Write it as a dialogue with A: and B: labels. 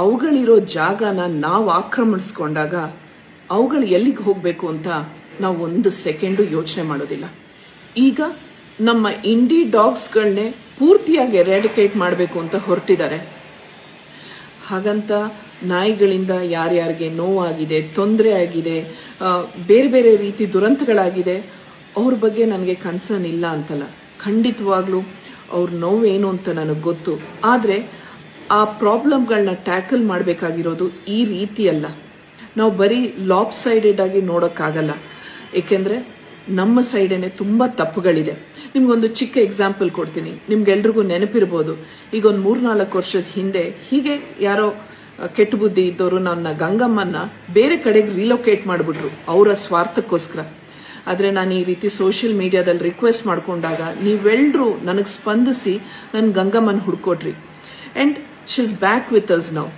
A: ಅವುಗಳಿರೋ ಜಾಗನ ನಾವು ಆಕ್ರಮಿಸ್ಕೊಂಡಾಗ ಅವುಗಳು ಎಲ್ಲಿಗೆ ಹೋಗಬೇಕು ಅಂತ ನಾವು ಒಂದು ಸೆಕೆಂಡು ಯೋಚನೆ ಮಾಡೋದಿಲ್ಲ. ಈಗ ನಮ್ಮ ಇಂಡಿ ಡಾಗ್ಸ್ಗಳನ್ನೇ ಪೂರ್ತಿಯಾಗಿ ಎರಾಡಿಕೇಟ್ ಮಾಡಬೇಕು ಅಂತ ಹೊರಟಿದ್ದಾರೆ. ಹಾಗಂತ ನಾಯಿಗಳಿಂದ ಯಾರ್ಯಾರಿಗೆ ನೋವಾಗಿದೆ, ತೊಂದರೆ ಆಗಿದೆ ಬೇರೆ ಬೇರೆ ರೀತಿ ದುರಂತಗಳಾಗಿದೆ, ಅವ್ರ ಬಗ್ಗೆ ನನಗೆ ಕನ್ಸರ್ನ್ ಇಲ್ಲ ಅಂತಲ್ಲ. ಖಂಡಿತವಾಗ್ಲೂ ಅವ್ರ ನೋವೇನು ಅಂತ ನನಗೆ ಗೊತ್ತು. ಆದರೆ ಆ ಪ್ರಾಬ್ಲಮ್ಗಳನ್ನ ಟ್ಯಾಕಲ್ ಮಾಡಬೇಕಾಗಿರೋದು ಈ ರೀತಿ ಅಲ್ಲ ನಾವು ಬರೀ ಲಾಪ್ ಸೈಡೆಡ್ ಆಗಿ ನೋಡೋಕ್ಕಾಗಲ್ಲ. ಏಕೆಂದರೆ ನಮ್ಮ ಸೈಡೇನೆ ತುಂಬಾ ತಪ್ಪುಗಳಿದೆ. ನಿಮ್ಗೊಂದು ಚಿಕ್ಕ ಎಕ್ಸಾಂಪಲ್ ಕೊಡ್ತೀನಿ. ನಿಮ್ಗೆಲ್ರಿಗೂ ನೆನಪಿರ್ಬೋದು. ಈಗ ಒಂದು ಮೂರ್ನಾಲ್ಕು ವರ್ಷದ ಹಿಂದೆ ಹೀಗೆ ಯಾರೋ ಕೆಟ್ಟ ಬುದ್ಧಿ ಇದ್ದವರು ನನ್ನ ಗಂಗಮ್ಮನ್ನ ಬೇರೆ ಕಡೆಗೆ ರಿಲೊಕೇಟ್ ಮಾಡಿಬಿಟ್ರು ಅವರ ಸ್ವಾರ್ಥಕ್ಕೋಸ್ಕರ. ಆದರೆ ನಾನು ಈ ರೀತಿ ಸೋಷಿಯಲ್ ಮೀಡಿಯಾದಲ್ಲಿ ರಿಕ್ವೆಸ್ಟ್ ಮಾಡಿಕೊಂಡಾಗ ನೀವೆಲ್ಲರೂ ನನಗೆ ಸ್ಪಂದಿಸಿ ನನ್ನ ಗಂಗಮ್ಮನ ಹುಡ್ಕೊಟ್ರಿ and she's back with us now.